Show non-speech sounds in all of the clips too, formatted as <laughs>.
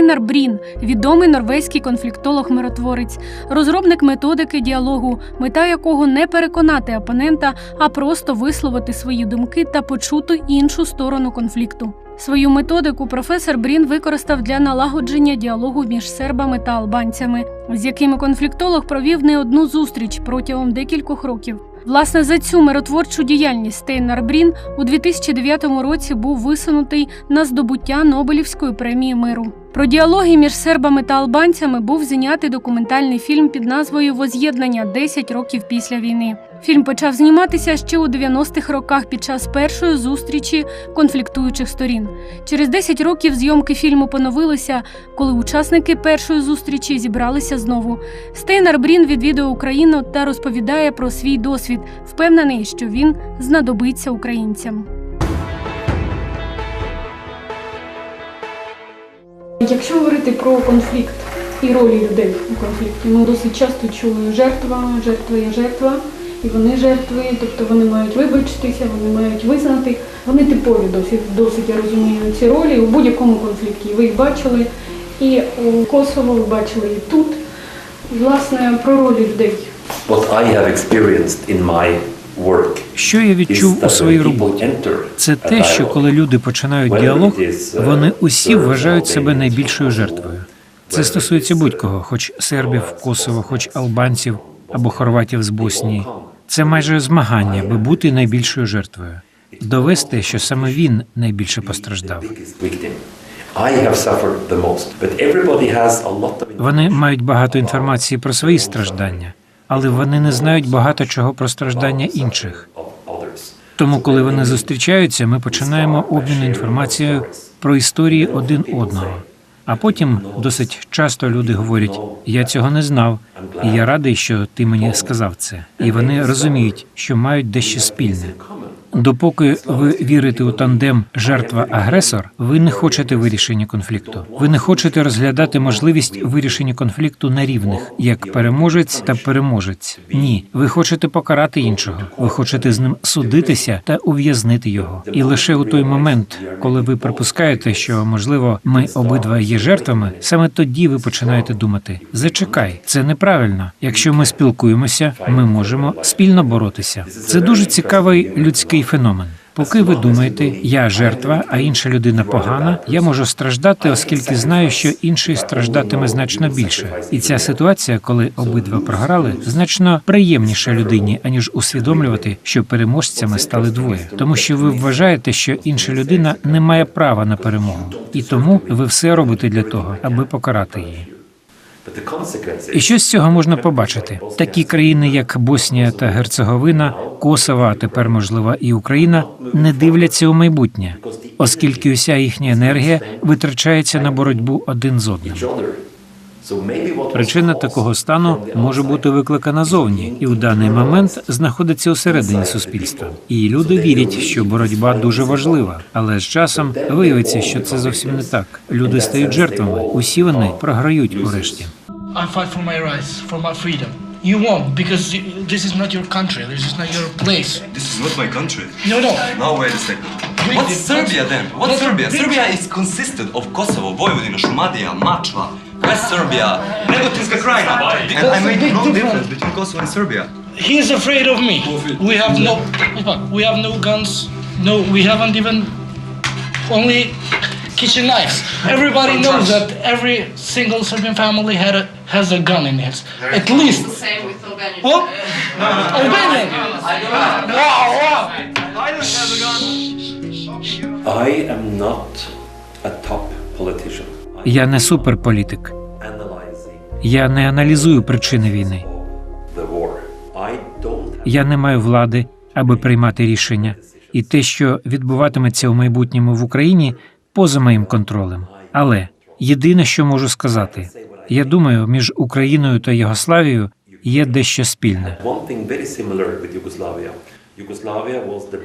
Стейнар Брін, відомий норвезький конфліктолог-миротворець, розробник методики діалогу, мета якого не переконати опонента, а просто висловити свої думки та почути іншу сторону конфлікту. Свою методику професор Брін використав для налагодження діалогу між сербами та албанцями, з якими конфліктолог провів не одну зустріч протягом декількох років. Власне, за цю миротворчу діяльність Стейнар Брін у 2009 році був висунутий на здобуття Нобелівської премії миру. Про діалоги між сербами та албанцями був знятий документальний фільм під назвою Воз'єднання 10 років після війни. Фільм почав зніматися ще у 90-х роках під час першої зустрічі конфліктуючих сторін. Через 10 років зйомки фільму поновилися, коли учасники першої зустрічі зібралися знову. Стейнар Брін відвідує Україну та розповідає про свій досвід, впевнений, що він знадобиться українцям. Якщо говорити про конфлікт і ролі людей у конфлікті, ми досить часто чули жертва, жертва є жертва, і вони жертви, тобто вони мають вибачитися, вони мають визнати. Вони типові досить, досить я розумію ці ролі у будь-якому конфлікті. Ви їх бачили і у Косово, ви бачили і тут. Власне, про ролі людей. What I have experienced in my work Що я відчув у своїй роботі? Це те, що коли люди починають діалог, uh, вони усі вважають себе найбільшою жертвою. Це стосується будь-кого, хоч сербів, Косово, хоч албанців або хорватів з Боснії. Це майже змагання, аби бути найбільшою жертвою. Довести, що саме він найбільше постраждав. Вони мають багато інформації про свої страждання, але вони не знають багато чого про страждання інших. Тому, коли вони зустрічаються, ми починаємо обмін інформацією про історії один одного. А потім досить часто люди говорять: я цього не знав, і я радий, що ти мені сказав це. І вони розуміють, що мають дещо спільне. Допоки ви вірите у тандем жертва-агресор, ви не хочете вирішення конфлікту. Ви не хочете розглядати можливість вирішення конфлікту на рівних, як переможець та переможець. Ні, ви хочете покарати іншого. Ви хочете з ним судитися та ув'язнити його. І лише у той момент, коли ви припускаєте, що можливо ми обидва є жертвами, саме тоді ви починаєте думати: зачекай, це неправильно. Якщо ми спілкуємося, ми можемо спільно боротися. Це дуже цікавий людський феномен. Поки ви думаєте, я жертва, а інша людина погана, я можу страждати, оскільки знаю, що інший страждатиме значно більше. І ця ситуація, коли обидва програли, значно приємніша людині, аніж усвідомлювати, що переможцями стали двоє, тому що ви вважаєте, що інша людина не має права на перемогу, і тому ви все робите для того, аби покарати її. І що з цього можна побачити? Такі країни, як Боснія та Герцеговина, Косово, а тепер можливо і Україна, не дивляться у майбутнє, оскільки уся їхня енергія витрачається на боротьбу один з одним. Причина такого стану може бути викликана зовні, і у даний момент знаходиться усередині суспільства. І люди вірять, що боротьба дуже важлива, але з часом виявиться, що це зовсім не так. Люди стають жертвами. Усі вони програють урешті. I fight for my rights, for my freedom. You won't because this is not your country. This is not your place. This is not my country. No, no. Now wait a second. Wait, What's Serbia then? What's Serbia? Serbia is consisted of Kosovo, Vojvodina, Šumadija, Mačva, West Serbia, Negotinska Krajina. And I made no difference. difference between Kosovo and Serbia. He is afraid of me. We have no, we have no guns. No, we haven't even only kitchen knives. Everybody knows that every single Serbian family had a, has a gun in his. At least. Same with Albania. Oh, Albanian. Wow, wow. I am not a top politician. Я не суперполітик. Я не аналізую причини війни. Я не маю влади, аби приймати рішення. І те, що відбуватиметься у майбутньому в Україні, поза моїм контролем. Але єдине, що можу сказати, я думаю, між Україною та Єгославією є дещо спільне.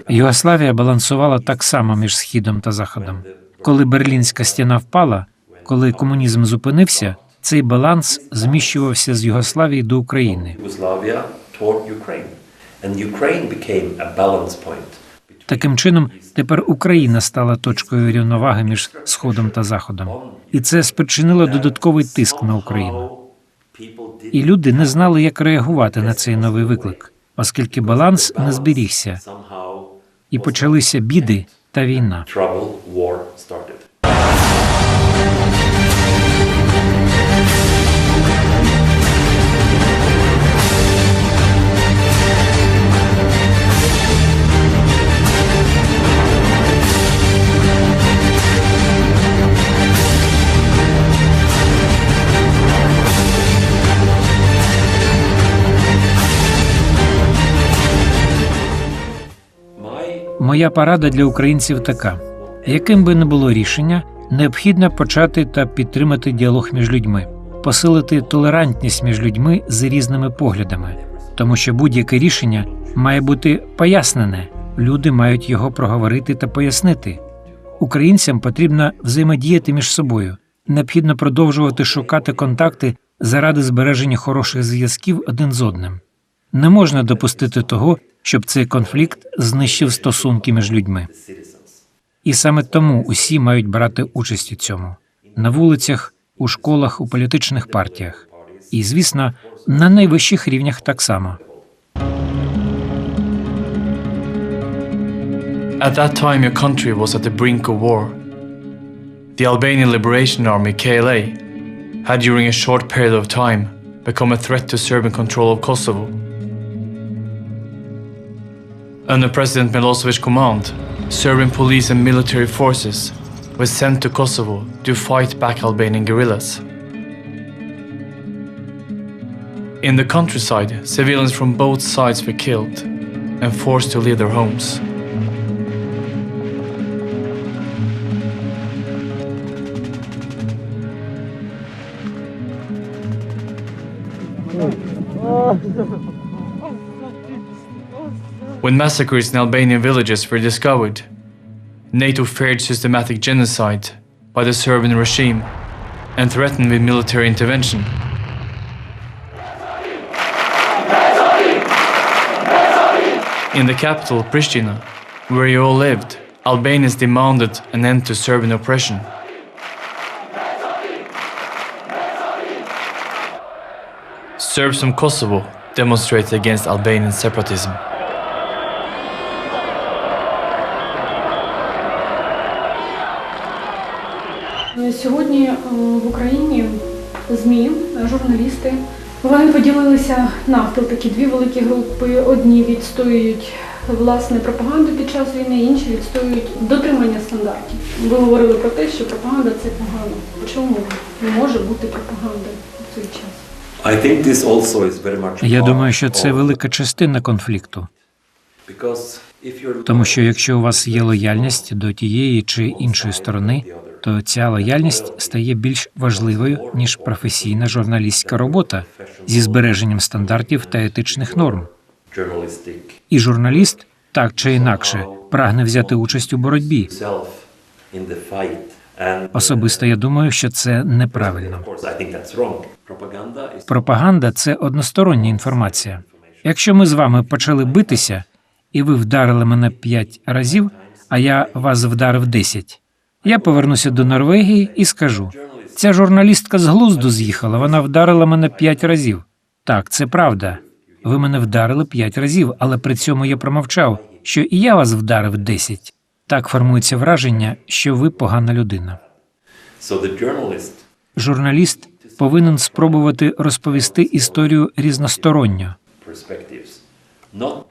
Югославія балансувала так само між східом та заходом. Коли Берлінська стіна впала, коли комунізм зупинився, цей баланс зміщувався з Югославії до України. Таким чином, тепер Україна стала точкою рівноваги між Сходом та Заходом, і це спричинило додатковий тиск на Україну. І люди не знали, як реагувати на цей новий виклик, оскільки баланс не зберігся, і почалися біди та війна. Моя порада для українців така: яким би не було рішення, необхідно почати та підтримати діалог між людьми, посилити толерантність між людьми з різними поглядами, тому що будь-яке рішення має бути пояснене. Люди мають його проговорити та пояснити. Українцям потрібно взаємодіяти між собою. Необхідно продовжувати шукати контакти заради збереження хороших зв'язків один з одним. Не можна допустити того, щоб цей конфлікт знищив стосунки між людьми. І саме тому усі мають брати участь у цьому на вулицях, у школах, у політичних партіях. І, звісно, на найвищих рівнях так само. At that time, your country was at the brink of war. The Albanian Liberation Army, KLA, had during a short period of time become a threat to Serbian control of Kosovo. Under President Milosevic's command, Serbian police and military forces were sent to Kosovo to fight back Albanian guerrillas. In the countryside, civilians from both sides were killed and forced to leave their homes. <laughs> When massacres in Albanian villages were discovered, NATO feared systematic genocide by the Serbian regime and threatened with military intervention. In the capital, Pristina, where you all lived, Albanians demanded an end to Serbian oppression. Serbs from Kosovo demonstrated against Albanian separatism. Сьогодні е, в Україні ЗМІ, е, журналісти, вони поділилися навпіл такі дві великі групи. Одні відстоюють власне пропаганду під час війни, інші відстоюють дотримання стандартів. Ви говорили про те, що пропаганда це погано. Чому не може бути пропаганда в цей час? Я думаю, що це велика частина конфлікту, тому що якщо у вас є лояльність до тієї чи іншої сторони, то ця лояльність стає більш важливою ніж професійна журналістська робота зі збереженням стандартів та етичних норм. І журналіст так чи інакше прагне взяти участь у боротьбі. Особисто я думаю, що це неправильно. Пропаганда це одностороння інформація. Якщо ми з вами почали битися, і ви вдарили мене п'ять разів, а я вас вдарив десять, я повернуся до Норвегії і скажу: ця журналістка з глузду з'їхала, вона вдарила мене п'ять разів. Так, це правда. Ви мене вдарили п'ять разів, але при цьому я промовчав, що і я вас вдарив десять. Так формується враження, що ви погана людина. Журналіст повинен спробувати розповісти історію різносторонньо.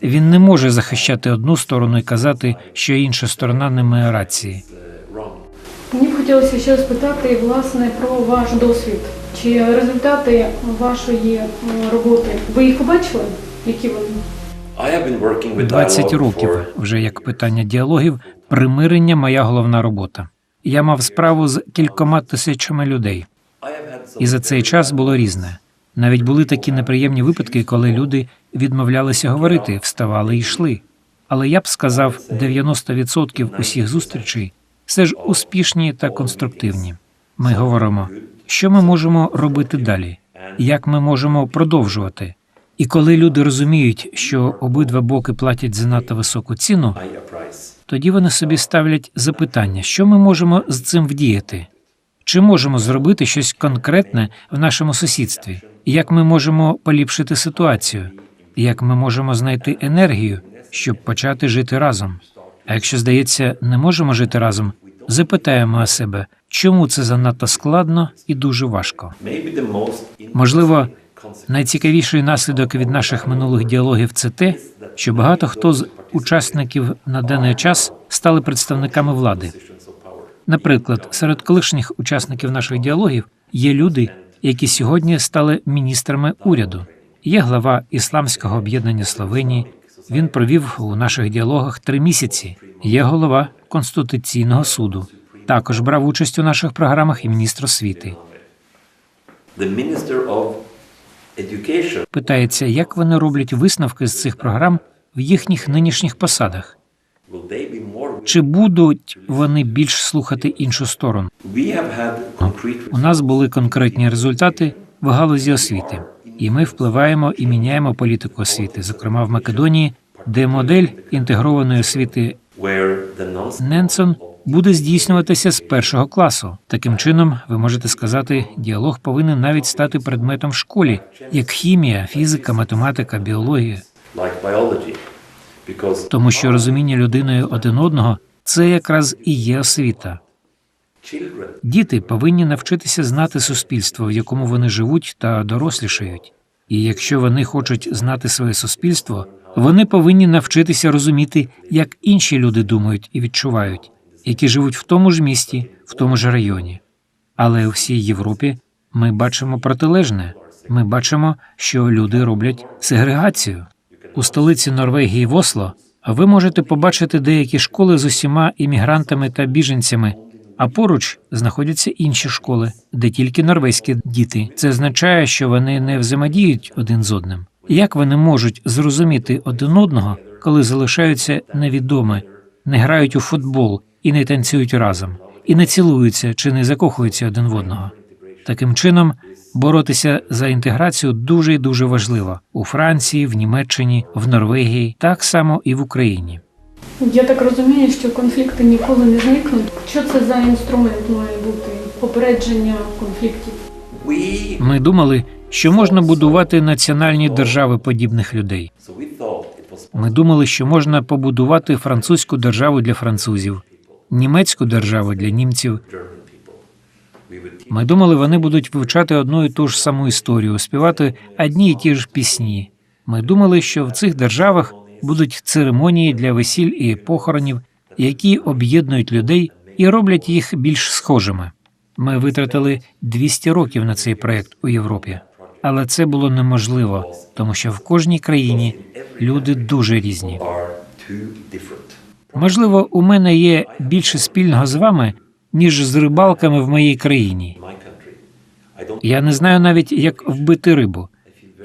Він не може захищати одну сторону і казати, що інша сторона не має рації. uh, wrong. Мені б хотілося ще спитати власне про ваш досвід. Чи результати вашої роботи ви їх побачили? Які вони? I have been working with 20 років вже як питання діалогів, примирення моя головна робота. Я мав справу з кількома тисячами людей, і за цей час було різне. Навіть були такі неприємні випадки, коли люди відмовлялися говорити, вставали і йшли. Але я б сказав, 90% усіх зустрічей все ж успішні та конструктивні. Ми говоримо, що ми можемо робити далі, як ми можемо продовжувати. І коли люди розуміють, що обидва боки платять занадто високу ціну, тоді вони собі ставлять запитання, що ми можемо з цим вдіяти? Чи можемо зробити щось конкретне в нашому сусідстві? Як ми можемо поліпшити ситуацію? Як ми можемо знайти енергію, щоб почати жити разом? А якщо здається, не можемо жити разом, запитаємо себе, чому це занадто складно і дуже важко. Можливо, найцікавіший наслідок від наших минулих діалогів це те, що багато хто з учасників на даний час стали представниками влади. Наприклад, серед колишніх учасників наших діалогів є люди, які сьогодні стали міністрами уряду. Є глава ісламського об'єднання Словенії. Він провів у наших діалогах три місяці. Є голова Конституційного суду. Також брав участь у наших програмах і міністр освіти. Питається, як вони роблять висновки з цих програм в їхніх нинішніх посадах. Чи будуть вони більш слухати іншу сторону? concrete У нас були конкретні результати в галузі освіти, і ми впливаємо і міняємо політику освіти, зокрема в Македонії, де модель інтегрованої освіти Ненсон буде здійснюватися з першого класу. Таким чином, ви можете сказати, діалог повинен навіть стати предметом в школі, як хімія, фізика, математика, біологія, тому що розуміння людиною один одного це якраз і є освіта. Діти повинні навчитися знати суспільство, в якому вони живуть та дорослішають. І якщо вони хочуть знати своє суспільство, вони повинні навчитися розуміти, як інші люди думають і відчувають, які живуть в тому ж місті, в тому ж районі. Але у всій Європі ми бачимо протилежне. Ми бачимо, що люди роблять сегрегацію. У столиці Норвегії в Осло ви можете побачити деякі школи з усіма іммігрантами та біженцями, а поруч знаходяться інші школи, де тільки норвезькі діти. Це означає, що вони не взаємодіють один з одним. Як вони можуть зрозуміти один одного, коли залишаються невідоме, не грають у футбол і не танцюють разом, і не цілуються чи не закохуються один в одного? Таким чином, боротися за інтеграцію дуже і дуже важливо у Франції, в Німеччині, в Норвегії, так само і в Україні. Я так розумію, що конфлікти ніколи не зникнуть. Що це за інструмент має бути попередження конфліктів? Ми думали, що можна будувати національні держави подібних людей. Ми думали, що можна побудувати французьку державу для французів, німецьку державу для німців. Ми думали, вони будуть вивчати одну і ту ж саму історію, співати одні і ті ж пісні. Ми думали, що в цих державах будуть церемонії для весіль і похоронів, які об'єднують людей і роблять їх більш схожими. Ми витратили 200 років на цей проект у Європі, але це було неможливо, тому що в кожній країні люди дуже різні. Можливо, у мене є більше спільного з вами, ніж з рибалками в моїй країні. Я не знаю навіть, як вбити рибу.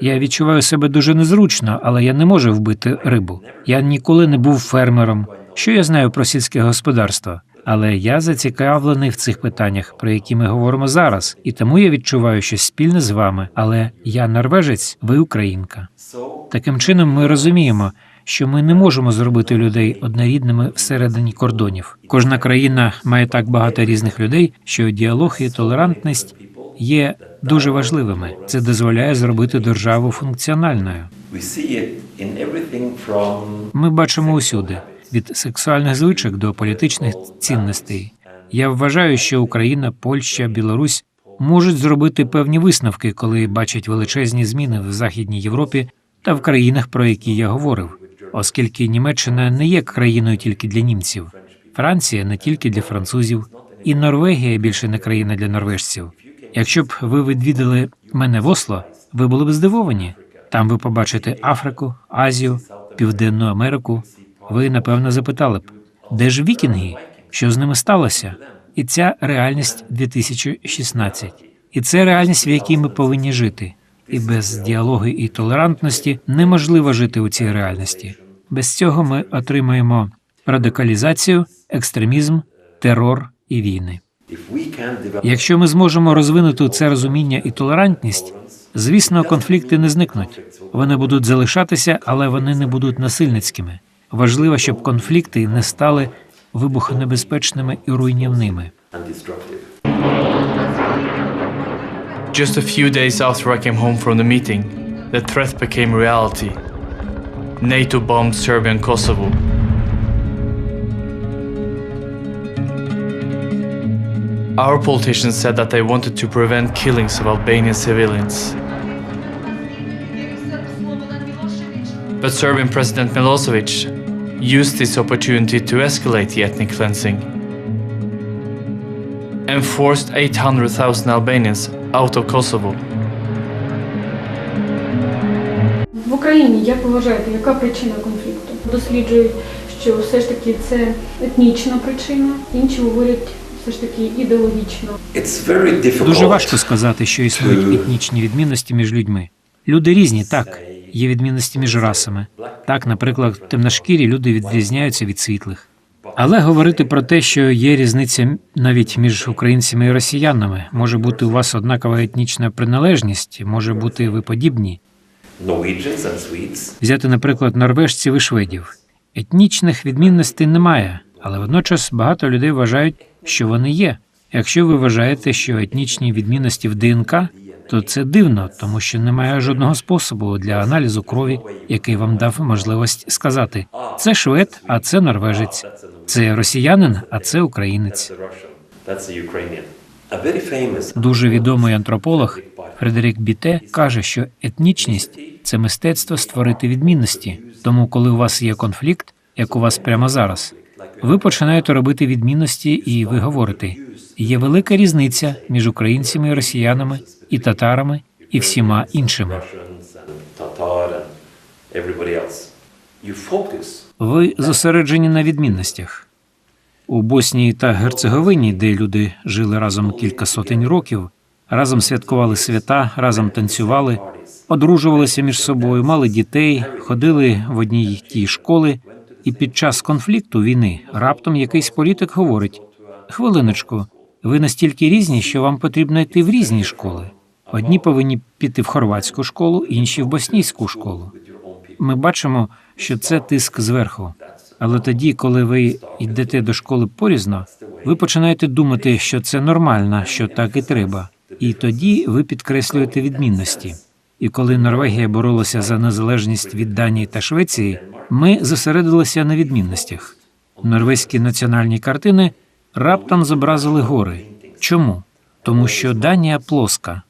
Я відчуваю себе дуже незручно, але я не можу вбити рибу. Я ніколи не був фермером. Що я знаю про сільське господарство? Але я зацікавлений в цих питаннях, про які ми говоримо зараз, і тому я відчуваю щось спільне з вами. Але я норвежець, ви українка. Таким чином, ми розуміємо, що ми не можемо зробити людей однорідними всередині кордонів. Кожна країна має так багато різних людей, що діалог і толерантність є дуже важливими. Це дозволяє зробити державу функціональною. Ми бачимо усюди від сексуальних звичок до політичних цінностей. Я вважаю, що Україна, Польща, Білорусь можуть зробити певні висновки, коли бачать величезні зміни в Західній Європі та в країнах, про які я говорив, оскільки Німеччина не є країною тільки для німців, Франція не тільки для французів, і Норвегія більше не країна для норвежців. Якщо б ви відвідали мене в Осло, ви були б здивовані. Там ви побачите Африку, Азію, Південну Америку. Ви напевно запитали б, де ж вікінги? Що з ними сталося? І ця реальність 2016. І це реальність, в якій ми повинні жити. І без діалогу і толерантності неможливо жити у цій реальності. Без цього ми отримаємо радикалізацію, екстремізм, терор і війни. Якщо ми зможемо розвинути це розуміння і толерантність, звісно, конфлікти не зникнуть. Вони будуть залишатися, але вони не будуть насильницькими. Важливо, щоб конфлікти не стали вибухонебезпечними і руйнівними. Just a few days after I came home from the meeting, the threat became reality. NATO bombed Serbia and Kosovo. Our politicians said that they wanted to prevent killings of Albanian civilians. But Serbian President Milosevic used this opportunity to escalate the ethnic cleansing and forced 800,000 Albanians out of Kosovo. В Україні, як ви вважаєте, яка причина конфлікту? Досліджують, що все ж таки це етнічна причина, інші говорять все ж таки difficult. Дуже важко сказати, що існують етнічні відмінності між людьми. Люди різні, так. Є відмінності між расами. Так, наприклад, темношкірі люди відрізняються від світлих. Але говорити про те, що є різниця навіть між українцями і росіянами, може бути у вас однакова етнічна приналежність, може бути ви подібні. Взяти, наприклад, норвежців і шведів. Етнічних відмінностей немає, але водночас багато людей вважають, що вони є. Якщо ви вважаєте, що етнічні відмінності в ДНК, то це дивно, тому що немає жодного способу для аналізу крові, який вам дав можливість сказати: це швед, а це норвежець, це росіянин, а це українець. Дуже відомий антрополог Фредерік Біте каже, що етнічність це мистецтво створити відмінності. Тому, коли у вас є конфлікт, як у вас прямо зараз, ви починаєте робити відмінності, і ви говорите: є велика різниця між українцями і росіянами, і татарами, і всіма іншими. Ви зосереджені на відмінностях. У Боснії та Герцеговині, де люди жили разом кілька сотень років, разом святкували свята, разом танцювали, одружувалися між собою, мали дітей, ходили в одній тій школи, і під час конфлікту війни раптом якийсь політик говорить: хвилиночку, ви настільки різні, що вам потрібно йти в різні школи. Одні повинні піти в хорватську школу, інші в боснійську школу. Ми бачимо, що це тиск зверху. Але тоді, коли ви йдете до школи порізно, ви починаєте думати, що це нормально, що так і треба. І тоді ви підкреслюєте відмінності. І коли Норвегія боролася за незалежність від Данії та Швеції, ми зосередилися на відмінностях. Норвезькі національні картини раптом зобразили гори. Чому? Тому що Данія плоска.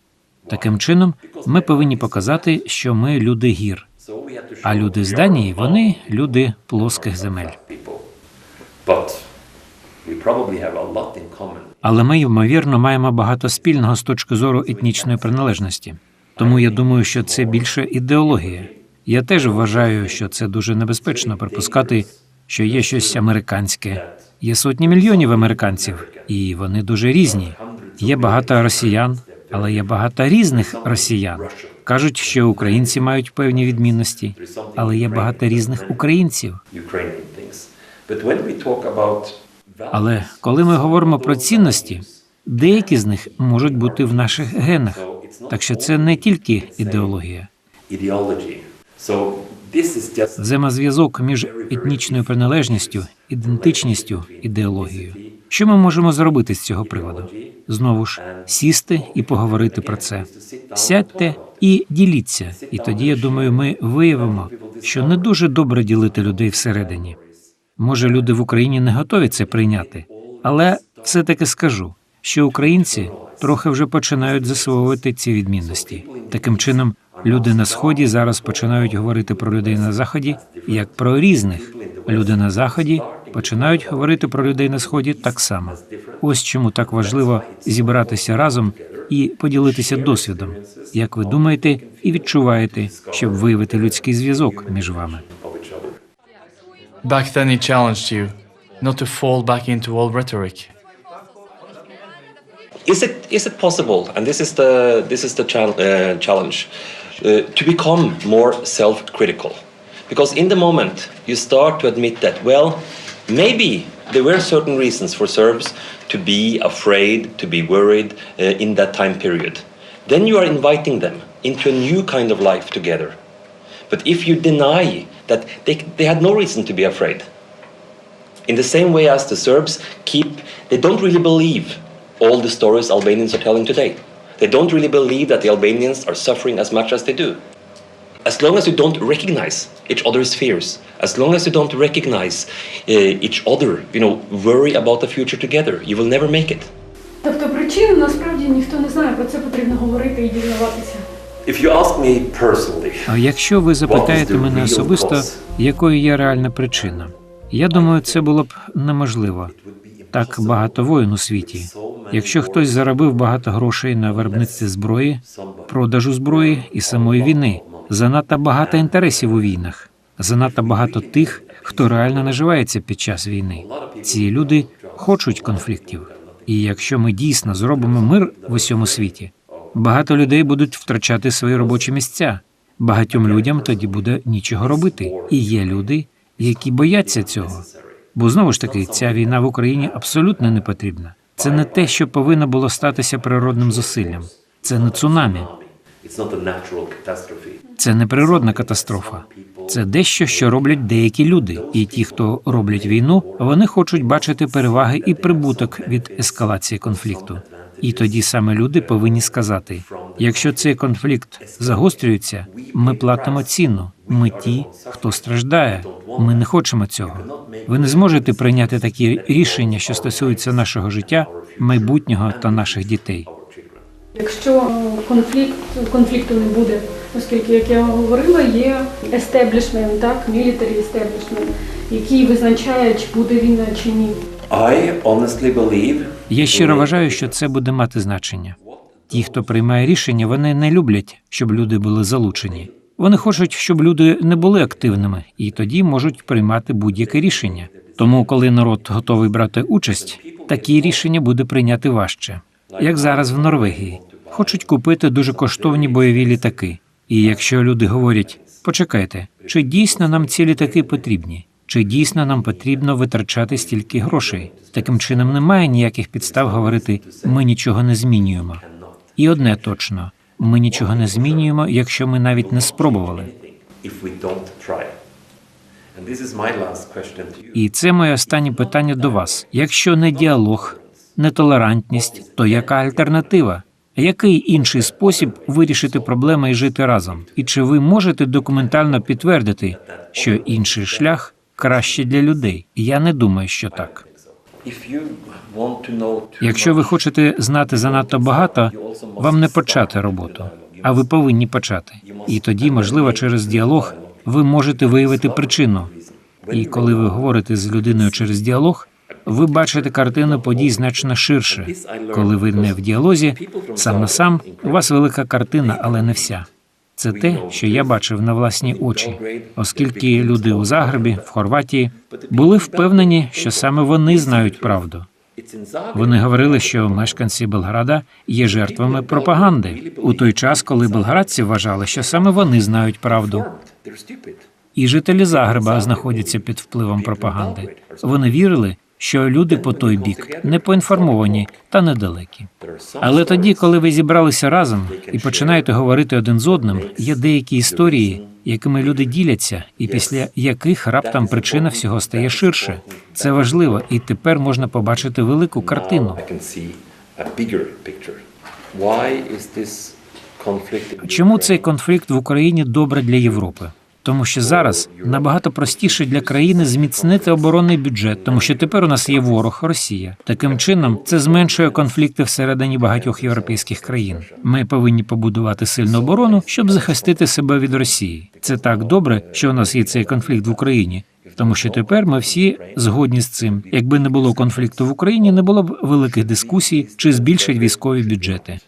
Таким чином, ми повинні показати, що ми люди гір. А люди з Данії вони люди плоских земель. Але ми, ймовірно, маємо багато спільного з точки зору етнічної приналежності. Тому я думаю, що це більше ідеологія. Я теж вважаю, що це дуже небезпечно припускати, що є щось американське. Є сотні мільйонів американців, і вони дуже різні. Є багато росіян, але є багато різних росіян. Кажуть, що українці мають певні відмінності, але є багато різних українців. Але коли ми говоримо про цінності, деякі з них можуть бути в наших генах. Так що це не тільки ідеологія. Взаємозв'язок між етнічною приналежністю, ідентичністю, ідеологією. Що ми можемо зробити з цього приводу? Знову ж сісти і поговорити про це. Сядьте і діліться. І тоді я думаю, ми виявимо, що не дуже добре ділити людей всередині. Може, люди в Україні не готові це прийняти, але все таки скажу, що українці трохи вже починають засвоювати ці відмінності. Таким чином, люди на сході зараз починають говорити про людей на заході як про різних. Люди на заході починають говорити про людей на сході так само. Ось чому так важливо зібратися разом і поділитися досвідом, як ви думаєте і відчуваєте, щоб виявити людський зв'язок між вами. Back then, he challenged you not to fall back into old rhetoric. Is it is it possible? And this is the this is the uh, challenge uh, to become more self-critical, because in the moment you start to admit that well, maybe there were certain reasons for Serbs to be afraid, to be worried uh, in that time period. Then you are inviting them into a new kind of life together. But if you deny that they, they had no reason to be afraid. In the same way as the Serbs keep, they don't really believe all the stories Albanians are telling today. They don't really believe that the Albanians are suffering as much as they do. As long as you don't recognize each other's fears, as long as you don't recognize uh, each other, you know, worry about the future together, you will never make it. Тобто причину насправді ніхто не знає, про це потрібно говорити і дізнаватися. If you ask me personally, А якщо ви запитаєте мене особисто, якою є реальна причина, я думаю, це було б неможливо. Так багато воїн у світі. Якщо хтось заробив багато грошей на виробництві зброї, продажу зброї і самої війни, занадто багато інтересів у війнах, занадто багато тих, хто реально наживається під час війни. Ці люди хочуть конфліктів. І якщо ми дійсно зробимо мир в усьому світі, багато людей будуть втрачати свої робочі місця. Багатьом людям тоді буде нічого робити. І є люди, які бояться цього. Бо знову ж таки, ця війна в Україні абсолютно не потрібна. Це не те, що повинно було статися природним зусиллям. Це не цунамі, це не природна катастрофа. Це дещо, що роблять деякі люди. І ті, хто роблять війну, вони хочуть бачити переваги і прибуток від ескалації конфлікту. І тоді саме люди повинні сказати: якщо цей конфлікт загострюється, ми платимо ціну. Ми ті, хто страждає. Ми не хочемо цього. Ви не зможете прийняти такі рішення, що стосуються нашого життя, майбутнього та наших дітей. Якщо конфлікт конфлікту не буде, оскільки, як я говорила, є естеблішмент, так, military establishment, який визначає, чи буде війна чи ні. I honestly believe Я щиро вважаю, що це буде мати значення. Ті, хто приймає рішення, вони не люблять, щоб люди були залучені. Вони хочуть, щоб люди не були активними, і тоді можуть приймати будь-яке рішення. Тому, коли народ готовий брати участь, такі рішення буде прийняти важче. Як зараз в Норвегії, хочуть купити дуже коштовні бойові літаки. І якщо люди говорять: почекайте, чи дійсно нам ці літаки потрібні? Чи дійсно нам потрібно витрачати стільки грошей? Таким чином немає ніяких підстав говорити ми нічого не змінюємо. І одне точно: ми нічого не змінюємо, якщо ми навіть не спробували. І це моє останнє питання до вас. Якщо не діалог, не толерантність, то яка альтернатива? Який інший спосіб вирішити проблеми і жити разом? І чи ви можете документально підтвердити, що інший шлях краще для людей? Я не думаю, що так. Якщо ви хочете знати занадто багато, вам не почати роботу, а ви повинні почати. І тоді, можливо, через діалог ви можете виявити причину. І коли ви говорите з людиною через діалог, ви бачите картину подій значно ширше. Коли ви не в діалозі, сам на сам, у вас велика картина, але не вся. Це те, що я бачив на власні очі, оскільки люди у Загребі, в Хорватії, були впевнені, що саме вони знають правду. Вони говорили, що мешканці Белграда є жертвами пропаганди у той час, коли белградці вважали, що саме вони знають правду. І жителі Загреба знаходяться під впливом пропаганди. Вони вірили, що люди по той бік не поінформовані та недалекі. Але тоді, коли ви зібралися разом і починаєте говорити один з одним, є деякі історії, якими люди діляться, і після яких раптом причина всього стає ширше. Це важливо, і тепер можна побачити велику картину. Чому цей конфлікт в Україні добре для Європи? Тому що зараз набагато простіше для країни зміцнити оборонний бюджет, тому що тепер у нас є ворог Росія. Таким чином, це зменшує конфлікти всередині багатьох європейських країн. Ми повинні побудувати сильну оборону, щоб захистити себе від Росії. Це так добре, що у нас є цей конфлікт в Україні. Тому що тепер ми всі згодні з цим. Якби не було конфлікту в Україні, не було б великих дискусій, чи збільшать військові бюджети.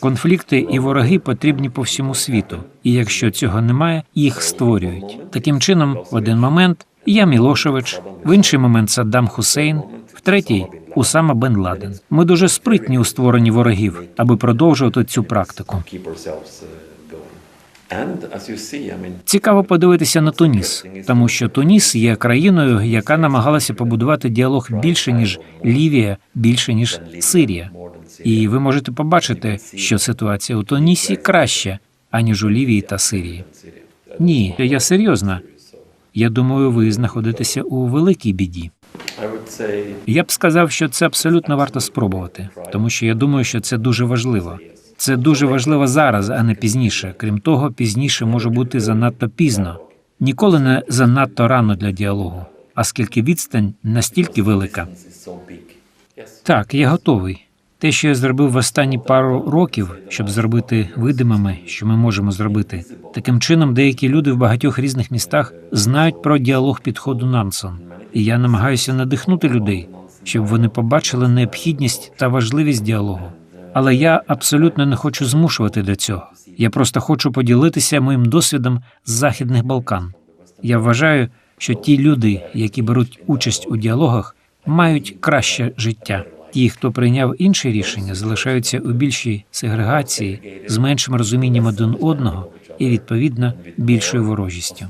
Конфлікти і вороги потрібні по всьому світу, і якщо цього немає, їх створюють. Таким чином, в один момент я Мілошевич, в інший момент Саддам Хусейн, в третій Усама Бен Ладен. Ми дуже спритні у створенні ворогів, аби продовжувати цю практику. Uh, Цікаво подивитися на Туніс, тому що Туніс є країною, яка намагалася побудувати діалог більше ніж Лівія, більше ніж Сирія. І ви можете побачити, що ситуація у Тунісі краща аніж у Лівії та Сирії. Ні, я серйозно. Я думаю, ви знаходитеся у великій біді. Я б сказав, що це абсолютно варто спробувати, тому що я думаю, що це дуже важливо. Це дуже важливо зараз, а не пізніше. Крім того, пізніше може бути занадто пізно. Ніколи не занадто рано для діалогу, оскільки відстань настільки велика. Так, я готовий. Те, що я зробив в останні пару років, щоб зробити видимими, що ми можемо зробити. Таким чином, деякі люди в багатьох різних містах знають про діалог підходу Нансон, і я намагаюся надихнути людей, щоб вони побачили необхідність та важливість діалогу. Але я абсолютно не хочу змушувати до цього. Я просто хочу поділитися моїм досвідом з західних Балкан. Я вважаю, що ті люди, які беруть участь у діалогах, мають краще життя. Ті, хто прийняв інше рішення, залишаються у більшій сегрегації з меншим розумінням один одного і відповідно більшою ворожістю.